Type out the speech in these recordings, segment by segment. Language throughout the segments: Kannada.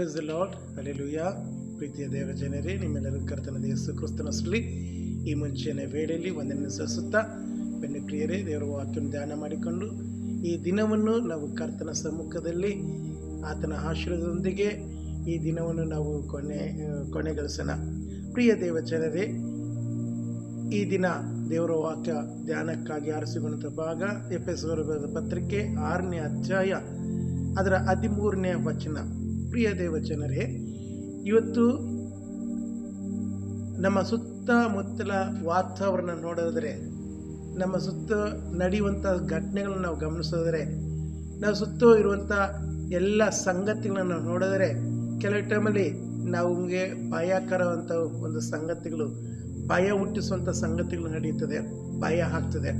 ಪ್ರೆಸ್ ದ ಲಾರ್ಡ್ ಅಲೆಲುಯ್ಯ ಪ್ರೀತಿಯ ದೇವ ಜನರೇ ನಿಮ್ಮೆಲ್ಲರೂ ಕರ್ತನ ಯೇಸು ಕ್ರಿಸ್ತನಷ್ಟರಲ್ಲಿ ಈ ಮುಂಚೆನೆ ವೇಳೆಯಲ್ಲಿ ಒಂದನ್ನು ಸಸುತ್ತಾ ಬೆನ್ನ ಪ್ರಿಯರೇ, ದೇವರ ವಾಕ್ಯವನ್ನು ಧ್ಯಾನ ಮಾಡಿಕೊಂಡು, ಈ ದಿನವನ್ನು ನಾವು ಕರ್ತನ ಸಮ್ಮುಖದಲ್ಲಿ, ಆತನ ಆಶೀರ್ವಾದದೊಂದಿಗೆ ಈ ದಿನವನ್ನು ನಾವು ಕೊನೆ ಕೊನೆಗೊಳಿಸೋಣ ಪ್ರಿಯ ದೇವ ಜನರೇ, ಈ ದಿನ ದೇವರ ವಾಕ್ಯ ಧ್ಯಾನಕ್ಕಾಗಿ ಆರಿಸಿಕೊಂಡ ಭಾಗ ಎಫ್ ಎಸ್ ಪತ್ರಿಕೆ ಆರನೇ ಅಧ್ಯಾಯ, ಅದರ ಹದಿಮೂರನೇ ವಚನ. ಪ್ರಿಯ ದೇವ ಜನರೇ ಇವತ್ತು ನಮ್ಮ ಸುತ್ತಮುತ್ತಲ ವಾತಾವರಣ ನೋಡಿದ್ರೆ ನಮ್ಮ ಸುತ್ತ ನಡೆಯುವಂಥ ಘಟನೆಗಳನ್ನ ನಾವು ಗಮನಿಸಿದ್ರೆ ನಾವು ಸುತ್ತ ಇರುವಂಥ ಎಲ್ಲ ಸಂಗತಿಗಳನ್ನ ನಾವು ನೋಡಿದ್ರೆ ಕೆಲವು ಟೈಮಲ್ಲಿ ನಮಗೆ ಭಯಕರವಂಥ ಒಂದು ಸಂಗತಿಗಳು, ಭಯ ಹುಟ್ಟಿಸುವಂಥ ಸಂಗತಿಗಳು ನಡೆಯುತ್ತದೆ, ಭಯ ಆಗ್ತದೆ.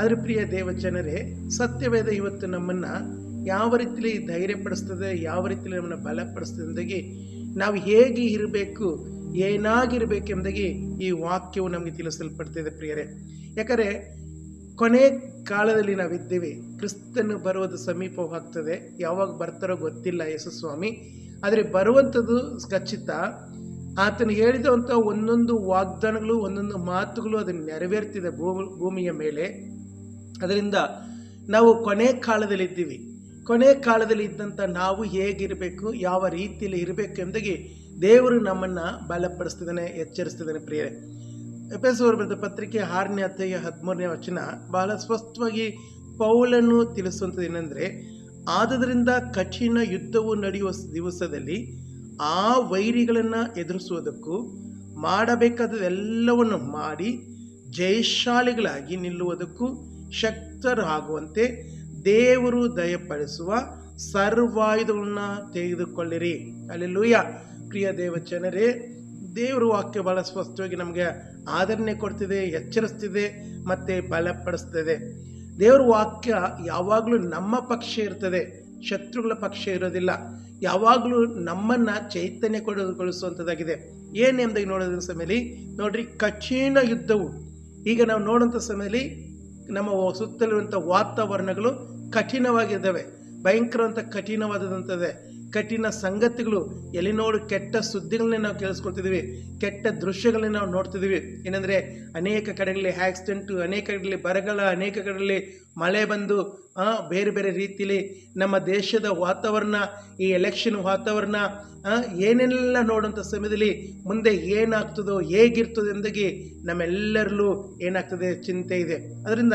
ಆದರೆ ಪ್ರಿಯ ದೇವ ಜನರೇ ಸತ್ಯವೇದ ಇವತ್ತು ನಮ್ಮನ್ನು ಯಾವ ರೀತಿಲಿ ಧೈರ್ಯಪಡಿಸ್ತದೆ, ಯಾವ ರೀತಿಲಿ ನಮ್ಮನ್ನು ಬಲಪಡಿಸ್ತದೆ ನಾವು ಹೇಗೆ ಇರಬೇಕು, ಏನಾಗಿರ್ಬೇಕೆಂದಾಗಿ ಈ ವಾಕ್ಯವು ನಮಗೆ ತಿಳಿಸಲ್ಪಡ್ತಿದೆ ಪ್ರಿಯರೇ. ಯಾಕಂದರೆ ಕೊನೆ ಕಾಲದಲ್ಲಿ ನಾವಿದ್ದೇವೆ, ಕ್ರಿಸ್ತನು ಬರುವುದು ಸಮೀಪವಾಗ್ತದೆ ಯಾವಾಗ ಬರ್ತಾರೋ ಗೊತ್ತಿಲ್ಲ ಯೇಸು ಸ್ವಾಮಿ ಆದರೆ ಬರುವಂಥದ್ದು ಖಚಿತ. ಆತನು ಹೇಳಿದಂಥ ಒಂದೊಂದು ವಾಗ್ದಾನಗಳು, ಒಂದೊಂದು ಮಾತುಗಳು ಅದನ್ನು ನೆರವೇರ್ತಿದೆ ಭೂಮಿ, ಭೂಮಿಯ ಮೇಲೆ. ಅದರಿಂದ ನಾವು ಕೊನೆ ಕಾಲದಲ್ಲಿದ್ದೀವಿ. ಕೊನೆ ಕಾಲದಲ್ಲಿ ಇದ್ದಂಥ ನಾವು ಹೇಗಿರಬೇಕು, ಯಾವ ರೀತಿಯಲ್ಲಿ ಇರಬೇಕು ಎಂದಾಗಿ ದೇವರು ನಮ್ಮನ್ನು ಬಲಪಡಿಸ್ತಿದ್ದಾನೆ, ಎಚ್ಚರಿಸ್ತಿದ್ದಾನೆ ಪ್ರಿಯರೇ. ಎಪೆಸೋರ್ ಬರೆದ ಪತ್ರಿಕೆ ಆರನೇ ಅಧ್ಯಾಯ ಹದಿಮೂರನೇ ವಚನ ಬಹಳ ಸ್ಪಷ್ಟವಾಗಿ ಪೌಲನ್ನು ತಿಳಿಸುವಂಥದ್ದು ಏನಂದರೆ, ಆದ್ದರಿಂದ ಕಠಿಣ ಯುದ್ಧವು ನಡೆಯುವ ದಿವಸದಲ್ಲಿ ಆ ವೈರಿಗಳನ್ನು ಎದುರಿಸುವುದಕ್ಕೂ ಮಾಡಬೇಕಾದದೆಲ್ಲವನ್ನು ಮಾಡಿ ಜಯಶಾಲಿಗಳಾಗಿ ನಿಲ್ಲುವುದಕ್ಕೂ ಶಕ್ತರಾಗುವಂತೆ ದೇವರು ದಯಪಡಿಸುವ ಸರ್ವಾಯುಧಗಳನ್ನ ತೆಗೆದುಕೊಳ್ಳಿರಿ. ಅಲ್ಲೆಲ್ಲೂಯ ಪ್ರಿಯ ದೇವ ಜನರೇ ದೇವರು ವಾಕ್ಯ ಬಹಳ ಸ್ಪಷ್ಟವಾಗಿ ನಮಗೆ ಆದರಣೆ ಕೊಡ್ತಿದೆ, ಎಚ್ಚರಿಸ್ತಿದೆ, ಮತ್ತು ಬಲಪಡಿಸ್ತಿದೆ. ದೇವ್ರ ವಾಕ್ಯ ಯಾವಾಗಲೂ ನಮ್ಮ ಪಕ್ಷ ಇರ್ತದೆ, ಶತ್ರುಗಳ ಪಕ್ಷ ಇರೋದಿಲ್ಲ. ಯಾವಾಗಲೂ ನಮ್ಮನ್ನು ಚೈತನ್ಯ ಕೊಡಗೊಳಿಸುವಂಥದ್ದಾಗಿದೆ ಏನೆಂದಾಗಿ ನೋಡೋದ್ರ ಸಮಯದಲ್ಲಿ? ನೋಡ್ರಿ, ಕಠಿಣ ಯುದ್ಧವು. ಈಗ ನಾವು ನೋಡೋಂಥ ಸಮಯದಲ್ಲಿ ನಮ್ಮ ಸುತ್ತಲಿರುವಂಥ ವಾತಾವರಣಗಳು ಕಠಿಣವಾಗಿದ್ದಾವೆ. ಭಯಂಕರವಂಥ ಕಠಿಣವಾದಂಥದ್ದೇ ಕಠಿಣ ಸಂಗತಿಗಳು ಎಲ್ಲಿ ನೋಡು ಕೆಟ್ಟ ಸುದ್ದಿಗಳನ್ನೇ ನಾವು ಕೇಳಿಸ್ಕೊಳ್ತಿದ್ದೀವಿ, ಕೆಟ್ಟ ದೃಶ್ಯಗಳನ್ನೇ ನಾವು ನೋಡ್ತಿದ್ದೀವಿ. ಏನಂದರೆ, ಅನೇಕ ಕಡೆಗಳಲ್ಲಿ ಆಕ್ಸಿಡೆಂಟು ಅನೇಕ ಕಡೆಗಳಲ್ಲಿ ಬರಗಾಲ, ಅನೇಕ ಕಡೆಗಳಲ್ಲಿ ಮಳೆ ಬಂದು ಬೇರೆ ಬೇರೆ ರೀತಿಯಲ್ಲಿ ನಮ್ಮ ದೇಶದ ವಾತಾವರಣ, ಈ ಎಲೆಕ್ಷನ್ ವಾತಾವರಣ ಏನೆಲ್ಲ ನೋಡೋಂಥ ಸಮಯದಲ್ಲಿ ಮುಂದೆ ಏನಾಗ್ತದೋ, ಹೇಗಿರ್ತದೆ ಎಂದಾಗಿ ನಮ್ಮೆಲ್ಲರಲ್ಲೂ ಏನಾಗ್ತದೆ ಚಿಂತೆ ಇದೆ. ಅದರಿಂದ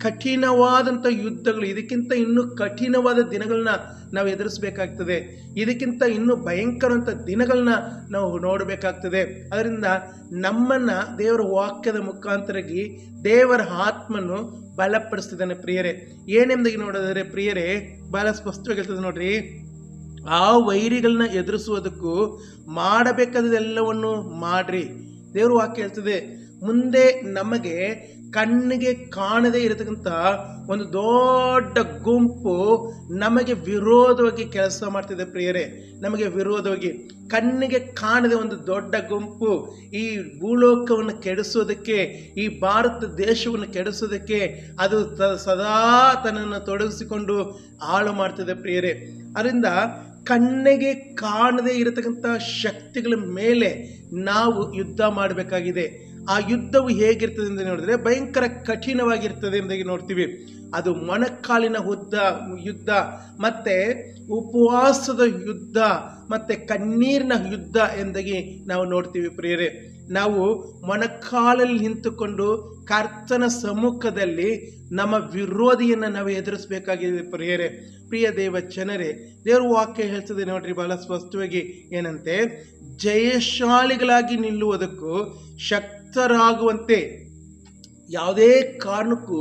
ಕಠಿಣವಾದಂಥ ಯುದ್ಧಗಳು, ಇದಕ್ಕಿಂತ ಇನ್ನೂ ಕಠಿಣವಾದ ದಿನಗಳನ್ನ ನಾವು ಎದುರಿಸಬೇಕಾಗ್ತದೆ. ಇದಕ್ಕಿಂತ ಇನ್ನೂ ಭಯಂಕರವಂಥ ದಿನಗಳನ್ನ ನಾವು ನೋಡಬೇಕಾಗ್ತದೆ. ಅದರಿಂದ ನಮ್ಮನ್ನು ದೇವರ ವಾಕ್ಯದ ಮುಖಾಂತರಾಗಿ ದೇವರ ಆತ್ಮನು ಬಲಪಡಿಸ್ತಿದ್ದಾನೆ ಪ್ರಿಯರೇ. ಏನೆಂದಾಗಿ ನೋಡಿದರೆ ಪ್ರಿಯರೇ ಬಹಳ ಸ್ಪಷ್ಟವಾಗಿ ಹೇಳ್ತದೆ ನೋಡ್ರಿ. ಆ ವೈರಿಗಳನ್ನ ಎದುರಿಸುವುದಕ್ಕೂ ಮಾಡಬೇಕಾದದೆಲ್ಲವನ್ನು ಮಾಡ್ರಿ. ದೇವರು ವಾಕ್ಯ ಹೇಳ್ತದೆ ಮುಂದೆ ನಮಗೆ ಕಣ್ಣಿಗೆ ಕಾಣದೇ ಇರತಕ್ಕಂಥ ಒಂದು ದೊಡ್ಡ ಗುಂಪು ನಮಗೆ ವಿರೋಧವಾಗಿ ಕೆಲಸ ಮಾಡ್ತಿದೆ ಪ್ರಿಯರೇ. ನಮಗೆ ವಿರೋಧವಾಗಿ ಕಣ್ಣಿಗೆ ಕಾಣದೆ ಒಂದು ದೊಡ್ಡ ಗುಂಪು ಈ ಭೂಲೋಕವನ್ನು ಕೆಡಿಸೋದಕ್ಕೆ, ಈ ಭಾರತ ದೇಶವನ್ನು ಕೆಡಿಸೋದಕ್ಕೆ ಅದು ತ ಸದಾ ತನ್ನನ್ನು ತೊಡಗಿಸಿಕೊಂಡು ಹಾಳು ಮಾಡ್ತಿದೆ ಪ್ರಿಯರೇ. ಅದರಿಂದ ಕಣ್ಣಿಗೆ ಕಾಣದೇ ಇರತಕ್ಕಂಥ ಶಕ್ತಿಗಳ ಮೇಲೆ ನಾವು ಯುದ್ಧ ಮಾಡಬೇಕಾಗಿದೆ. ಆ ಯುದ್ಧವು ಹೇಗಿರ್ತದೆ ಅಂತ ನೋಡಿದ್ರೆ ಭಯಂಕರ ಕಠಿಣವಾಗಿರ್ತದೆ ಎಂದಾಗಿ ನೋಡ್ತೀವಿ. ಅದು ಮೊಣಕಾಲಿನ ಹುದ್ದ ಯುದ್ಧ, ಮತ್ತು ಉಪವಾಸದ ಯುದ್ಧ, ಮತ್ತು ಕಣ್ಣೀರಿನ ಯುದ್ಧ ಎಂದಾಗಿ ನಾವು ನೋಡ್ತೀವಿ ಪ್ರಿಯರೇ. ನಾವು ಮೊಣಕಾಲಲ್ಲಿ ನಿಂತುಕೊಂಡು ಕರ್ತನ ಸಮ್ಮುಖದಲ್ಲಿ ನಮ್ಮ ವಿರೋಧಿಯನ್ನು ನಾವು ಎದುರಿಸಬೇಕಾಗಿದೆ ಪ್ರಿಯರೇ. ಪ್ರಿಯ ದೇವ ಜನರೇ, ದೇವರು ವಾಕ್ಯ ಹೇಳ್ತದೆ ನೋಡ್ರಿ ಬಹಳ ಸ್ಪಷ್ಟವಾಗಿ ಏನಂತೆ? ಜಯಶಾಲಿಗಳಾಗಿ ನಿಲ್ಲುವುದಕ್ಕೂ ಶಕ್ತರಾಗುವಂತೆ ಯಾವುದೇ ಕಾರಣಕ್ಕೂ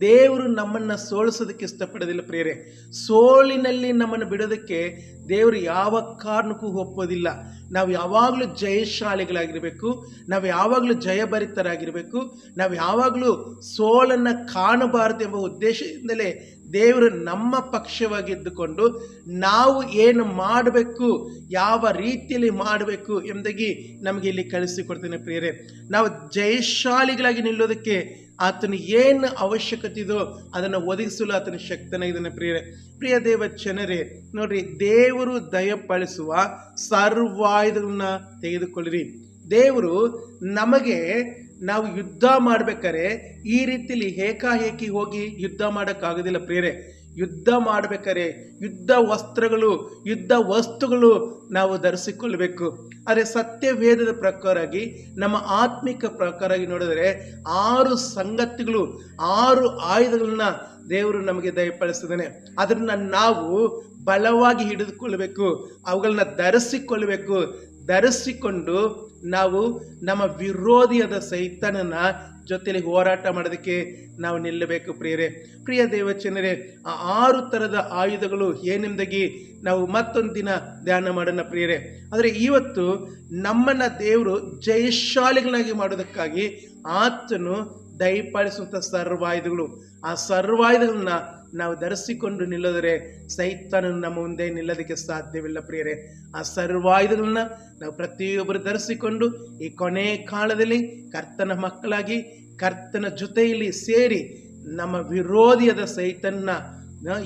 ದೇವರು ನಮ್ಮನ್ನು ಸೋಲಿಸೋದಕ್ಕೆ ಇಷ್ಟಪಡೋದಿಲ್ಲ ಪ್ರಿಯರೇ. ಸೋಲಿನಲ್ಲಿ ನಮ್ಮನ್ನು ಬಿಡೋದಕ್ಕೆ ದೇವರು ಯಾವ ಕಾರಣಕ್ಕೂ ಒಪ್ಪೋದಿಲ್ಲ. ನಾವು ಯಾವಾಗಲೂ ಜಯಶಾಲಿಗಳಾಗಿರಬೇಕು, ನಾವು ಯಾವಾಗಲೂ ಜಯಭರಿತರಾಗಿರಬೇಕು, ನಾವು ಯಾವಾಗಲೂ ಸೋಲನ್ನು ಕಾಣಬಾರದು ಎಂಬ ಉದ್ದೇಶದಿಂದಲೇ ದೇವರು ನಮ್ಮ ಪಕ್ಷವಾಗಿ ಇದ್ದುಕೊಂಡು ನಾವು ಏನು ಮಾಡಬೇಕು, ಯಾವ ರೀತಿಯಲ್ಲಿ ಮಾಡಬೇಕು ಎಂಬುದಾಗಿ ನಮಗೆ ಇಲ್ಲಿ ಕಳಿಸಿಕೊಡ್ತೇನೆ ಪ್ರಿಯರೇ. ನಾವು ಜಯಶಾಲಿಗಳಾಗಿ ನಿಲ್ಲೋದಕ್ಕೆ ಆತನು ಏನು ಅವಶ್ಯಕತೆ ಇದೋ ಅದನ್ನು ಒದಗಿಸಲು ಆತನ ಶಕ್ತನಾಗಿದ್ದಾನೆ ಪ್ರಿಯರೇ. ಪ್ರಿಯ ದೇವ ಜನರೇ, ನೋಡ್ರಿ, ದೇವರು ದಯಪಾಲಿಸುವ ಸರ್ವಾಯುಧಗಳನ್ನ ತೆಗೆದುಕೊಳ್ಳಿರಿ. ದೇವರು ನಮಗೆ ನಾವು ಯುದ್ಧ ಮಾಡ್ಬೇಕಾರೆ ಈ ರೀತಿಲಿ ಏಕಾಏಕಿ ಹೋಗಿ ಯುದ್ಧ ಮಾಡೋಕ್ಕಾಗೋದಿಲ್ಲ ಪ್ರಿಯರೇ. ಯುದ್ಧ ಮಾಡ್ಬೇಕಾದ್ರೆ ಯುದ್ಧ ವಸ್ತ್ರಗಳು, ಯುದ್ಧ ವಸ್ತುಗಳು ನಾವು ಧರಿಸಿಕೊಳ್ಬೇಕು. ಆದರೆ ಸತ್ಯವೇದದ ಪ್ರಕಾರವಾಗಿ, ನಮ್ಮ ಆತ್ಮಿಕ ಪ್ರಕಾರವಾಗಿ ನೋಡಿದರೆ ಆರು ಸಂಗತಿಗಳು, ಆರು ಆಯುಧಗಳನ್ನ ದೇವರು ನಮಗೆ ದಯಪಡಿಸಿದ್ದಾನೆ ಅದನ್ನು ನಾವು ಬಲವಾಗಿ ಹಿಡಿದುಕೊಳ್ಬೇಕು, ಅವುಗಳನ್ನ ಧರಿಸಿಕೊಳ್ಬೇಕು. ಧರಿಸಿಕೊಂಡು ನಾವು ನಮ್ಮ ವಿರೋಧಿಯಾದ ಸೈತನನ ಜೊತೆಯಲ್ಲಿ ಹೋರಾಟ ಮಾಡೋದಕ್ಕೆ ನಾವು ನಿಲ್ಲಬೇಕು ಪ್ರಿಯರೇ. ಪ್ರಿಯ ದೇವಚನರೇ ಆ ಆರು ಥರದ ಆಯುಧಗಳು ಏನೆಂದಾಗಿ ನಾವು ಮತ್ತೊಂದು ದಿನ ಧ್ಯಾನ ಮಾಡೋಣ ಪ್ರಿಯರೇ. ಆದರೆ ಇವತ್ತು ನಮ್ಮನ್ನು ದೇವರು ಜಯಶಾಲಿಗಳಾಗಿ ಮಾಡೋದಕ್ಕಾಗಿ ಆತನು ದಯಪಾಲಿಸುವಂಥ ಸರ್ವಾಯುಧಗಳು. ಆ ಸರ್ವಾಯುಧಗಳನ್ನ ನಾವು ಧರಿಸಿಕೊಂಡು ನಿಲ್ಲದರೆ ಸೈತನ ನಮ್ಮ ಮುಂದೆ ನಿಲ್ಲೋದಕ್ಕೆ ಸಾಧ್ಯವಿಲ್ಲ ಪ್ರಿಯರೇ. ಆ ಸರ್ವಾಯುಧಗಳನ್ನ ನಾವು ಪ್ರತಿಯೊಬ್ಬರು ಧರಿಸಿಕೊಂಡು ಈ ಕೊನೆ ಕಾಲದಲ್ಲಿ ಕರ್ತನ ಮಕ್ಕಳಾಗಿ ಕರ್ತನ ಜೊತೆಯಲ್ಲಿ ಸೇರಿ ನಮ್ಮ ವಿರೋಧಿಯಾದ ಸೈತನ್ನ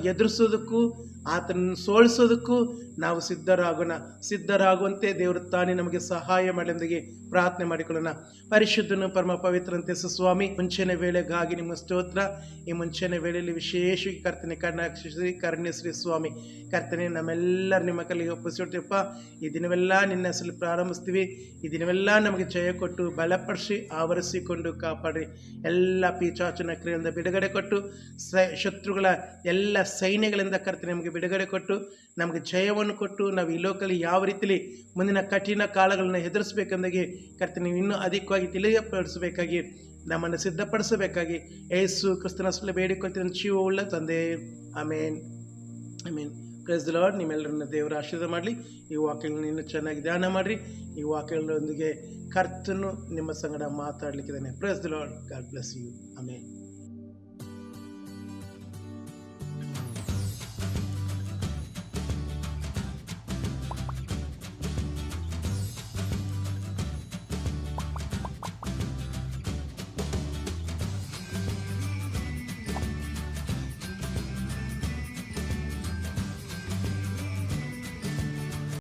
ಎದುರಿಸೋದಕ್ಕೂ ಆತನನ್ನು ಸೋಲಿಸೋದಕ್ಕೂ ನಾವು ಸಿದ್ಧರಾಗೋಣ. ಸಿದ್ಧರಾಗುವಂತೆ ದೇವರು ತಾನೇ ನಮಗೆ ಸಹಾಯ ಮಾಡಲೆಂದಿಗೆ ಪ್ರಾರ್ಥನೆ ಮಾಡಿಕೊಳ್ಳೋಣ. ಪರಿಶುದ್ಧನು ಪರಮ ಪವಿತ್ರಂತೆ ಸುಸ್ವಾಮಿ, ಮುಂಚೆನೆ ವೇಳೆಗಾಗಿ ನಿಮ್ಮ ಸ್ತೋತ್ರ, ಈ ಮುಂಚೆನೆ ವೇಳೆಯಲ್ಲಿ ವಿಶೇಷವಾಗಿ ಕರ್ತನೆ ಕರ್ಣಾಕ್ಷಿ ಕರ್ಣ್ಯಶ್ರೀ ಸ್ವಾಮಿ ಕರ್ತನೆ, ನಮ್ಮೆಲ್ಲರ ನಿಮ್ಮ ಕಲ್ಲಿಗೆ ಒಪ್ಪಿಸಿಟ್ಟಪ್ಪ ಈ ದಿನವೆಲ್ಲ ನಿನ್ನ ಹೆಸರು ಪ್ರಾರಂಭಿಸ್ತೀವಿ. ಈ ದಿನವೆಲ್ಲ ನಮಗೆ ಜಯ ಕೊಟ್ಟು ಬಲಪಡಿಸಿ ಆವರಿಸಿಕೊಂಡು ಕಾಪಾಡಿ ಎಲ್ಲ ಪೀಚಾಚನ ಕ್ರಿಯೆಯಿಂದ ಬಿಡುಗಡೆ ಕೊಟ್ಟು ಶತ್ರುಗಳ ಎಲ್ಲ ಸೈನ್ಯಗಳಿಂದ ಕರ್ತನೆ ನಮಗೆ ಬಿಡುಗಡೆ ಕೊಟ್ಟು ನಮಗೆ ಜಯವನ್ನು ಕೊಟ್ಟು ನಾವು ಈ ಲೋಕಲ್ಲಿ ಯಾವ ರೀತಿಲಿ ಮುಂದಿನ ಕಠಿಣ ಕಾಲಗಳನ್ನು ಎದುರಿಸಬೇಕೆಂದಾಗಿ ಕರ್ತನ ನೀವು ಇನ್ನೂ ಅಧಿಕವಾಗಿ ತಿಳಿಯಪಡಿಸಬೇಕಾಗಿ, ನಮ್ಮನ್ನು ಸಿದ್ಧಪಡಿಸಬೇಕಾಗಿ ಏಸು ಕ್ರಿಸ್ತನ ಬೇಡಿಕೊಳ್ತೀನಿ ಜೀವವುಳ್ಳ ತಂದೆ. ಆಮೇನ್. ಆಮೇನ್. ಪ್ರೆಸ್ ಲಾರ್ಡ್ ನಿಮ್ಮೆಲ್ಲರನ್ನ ದೇವರ ಆಶೀರ್ವಾದ ಮಾಡಲಿ. ಈ ವಾಕ್ಯಗಳನ್ನ ಇನ್ನೂ ಚೆನ್ನಾಗಿ ಧ್ಯಾನ ಮಾಡಿರಿ. ಈ ವಾಕ್ಯಗಳೊಂದಿಗೆ ಕರ್ತನು ನಿಮ್ಮ ಸಂಗಡ ಮಾತಾಡಲಿಕ್ಕಿದ್ದಾನೆ. Praise lord god bless you amen.